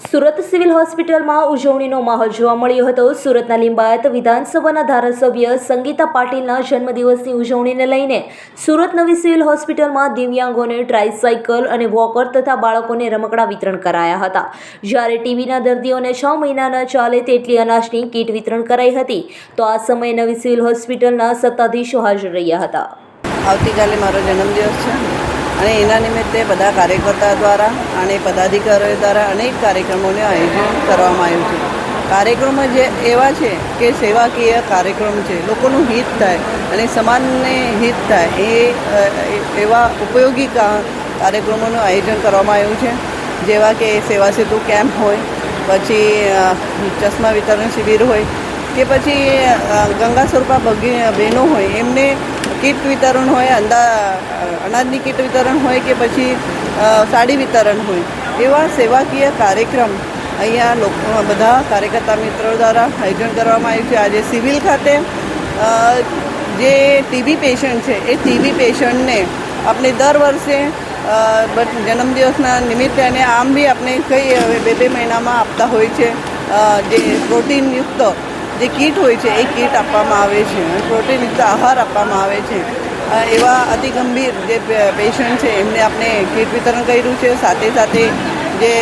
Surat civil હોસ્પિટલમાં ઉજવણીનો માહોલ જોવા મળ્યો હતો. સુરતના લિંબાયત વિધાનસભાના ધારાસભ્ય સંગીતા પાટીલના જન્મદિવસની ઉજવણીને લઈને સુરત નવી સિવિલ હોસ્પિટલમાં દિવ્યાંગોને ટ્રાયસાયકલ અને વોકર તથા બાળકોને રમકડા વિતરણ કરાયા હતા. જ્યારે ટીવીના દર્દીઓને છ મહિના ન ચાલે તેટલી અનાજની કીટ વિતરણ કરાઈ હતી, તો આ સમયે નવી સિવિલ હોસ્પિટલના સત્તાધીશો હાજર રહ્યા હતા. આવતીકાલે મારો જન્મદિવસ છે. અને એના નિમિત્તે બધા કાર્યકર્તા દ્વારા અને પદાધિકારીઓ દ્વારા અનેક કાર્યક્રમોનું આયોજન કરવામાં આવ્યું છે. કાર્યક્રમો જે એવા છે કે સેવાકીય કાર્યક્રમ છે, લોકોનું હિત થાય અને સમાજને હિત થાય એ એવા ઉપયોગી કાર્યક્રમોનું આયોજન કરવામાં આવ્યું છે. જેવા કે સેવા સેતુ કેમ્પ હોય, પછી ચશ્મા વિતરણ શિબિર હોય કે પછી ગંગા સ્વરૂપા બહેનો હોય એમને કીટ વિતરણ હોય, અંદા અનાજની કીટ વિતરણ હોય કે પછી સાડી વિતરણ હોય, એવા સેવાકીય કાર્યક્રમ અહીંયા લોકો, બધા કાર્યકર્તા મિત્રો દ્વારા આયોજન કરવામાં આવ્યું છે. આજે સિવિલ ખાતે જે ટીબી પેશન્ટ છે, એ ટીબી પેશન્ટને આપણે દર વર્ષે જન્મદિવસના નિમિત્તે અને આમ બી આપણે કઈ બે બે મહિનામાં આપતા હોય છે જે પ્રોટીનયુક્ત જે કીટ હોય છે, એ કીટ આપવામાં આવે છે પ્રોટીનયુક્ત આહાર આપવામાં આવે છે. એવા અતિ ગંભીર જે પેશન્ટ છે, એમને આપણે કીટ વિતરણ કર્યું છે. સાથે સાથે જે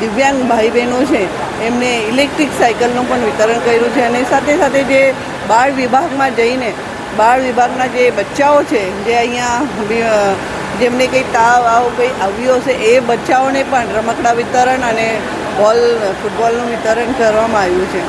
દિવ્યાંગ ભાઈ બહેનો છે, એમને ઇલેક્ટ્રિક સાયકલનું પણ વિતરણ કર્યું છે અને સાથે સાથે જે બાળ વિભાગમાં જઈને, બાળ વિભાગના જે બચ્ચાઓ છે, જે અહીંયા જેમને કંઈ તાવ આવો, કંઈ આવ્યો હશે, એ બચ્ચાઓને પણ રમકડા વિતરણ અને બોલ, ફૂટબોલનું વિતરણ કરવામાં આવ્યું છે.